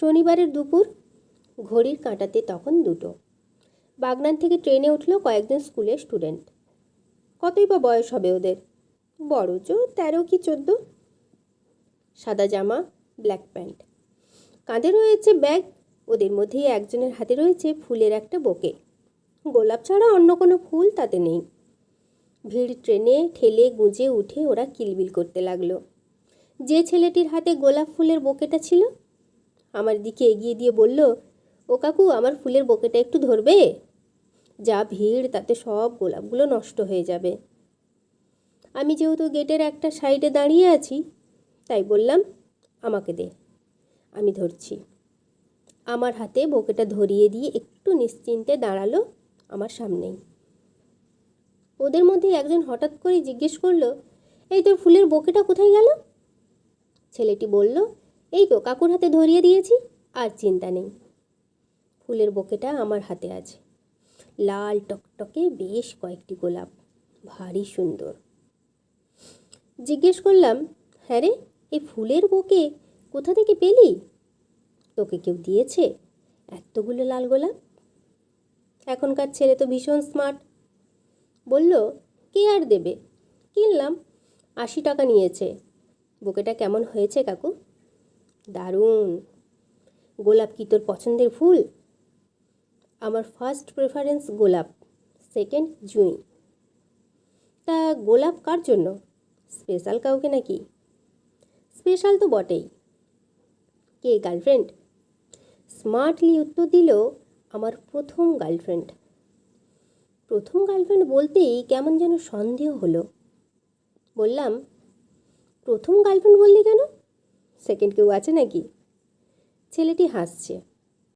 শনিবারের দুপুর, ঘড়ির কাঁটাতে তখন দুটো। বাগনান থেকে ট্রেনে উঠল কয়েকজন স্কুলের স্টুডেন্ট। কতই বা বয়স হবে ওদের? বড় জোর তেরো কি চোদ্দ? সাদা জামা, ব্ল্যাক প্যান্ট। কাঁধে রয়েছে ব্যাগ, ওদের মধ্যেই একজনের হাতে রয়েছে ফুলের একটা বোকে। গোলাপ ছাড়া অন্য কোনো ফুল তাতে নেই। ভিড় ট্রেনে ঠেলে গুঁজে উঠে ওরা কিলবিল করতে লাগল। যে ছেলেটির হাতে গোলাপ ফুলের বোকেটা ছিল আমার দিকে এগিয়ে দিয়ে বলল, ও কাকু, আমার ফুলের বোকেটা একটু ধরবে? যা ভিড়, তাতে সব গোলাপগুলো নষ্ট হয়ে যাবে। আমি যেহেতু গেটের একটা সাইডে দাঁড়িয়ে আছি, তাই বললাম, আমাকে দে, আমি ধরছি। আমার হাতে বোকেটা ধরিয়ে দিয়ে একটু নিশ্চিন্তে দাঁড়াল আমার সামনেই। ওদের মধ্যে একজন হঠাৎ করে জিজ্ঞেস করল, এই তোর ফুলের বোকেটা কোথায় গেল? ছেলেটি বলল এই তো কাকুর হাতে ধরিয়ে দিয়েছি, আর চিন্তা নেই। ফুলের বোকেটা আমার হাতে আছে। লাল টকটকে বেশ কয়েকটি গোলাপ, ভারী সুন্দর। জিজ্ঞেস করলাম হ্যাঁ রে এই ফুলের বোকে কোথা থেকে পেলি? তোকে কেউ দিয়েছে? এতগুলো লাল গোলাপ? এখনকার ছেলে তো ভীষণ স্মার্ট বলল, কে আর দেবে? কিনলাম, আশি টাকা নিয়েছে। বুকেটা কেমন হয়েছে কাকু? দারুণ। গোলাপ কি তোর পছন্দের ফুল? আমার ফার্স্ট প্রেফারেন্স গোলাপ সেকেন্ড জুঁই। তা গোলাপ কার জন্য? স্পেশাল কাউকে নাকি? স্পেশাল তো বটেই। কে গার্লফ্রেন্ড স্মার্টলি উত্তর দিল আমার প্রথম গার্লফ্রেন্ড প্রথম গার্লফ্রেন্ড বলতেই কেমন যেন সন্দেহ হলো। বললাম, প্রথম গার্লফ্রেন্ড বললি কেন? সেকেন্ড কেউ আছে নাকি? ছেলেটি হাসছে।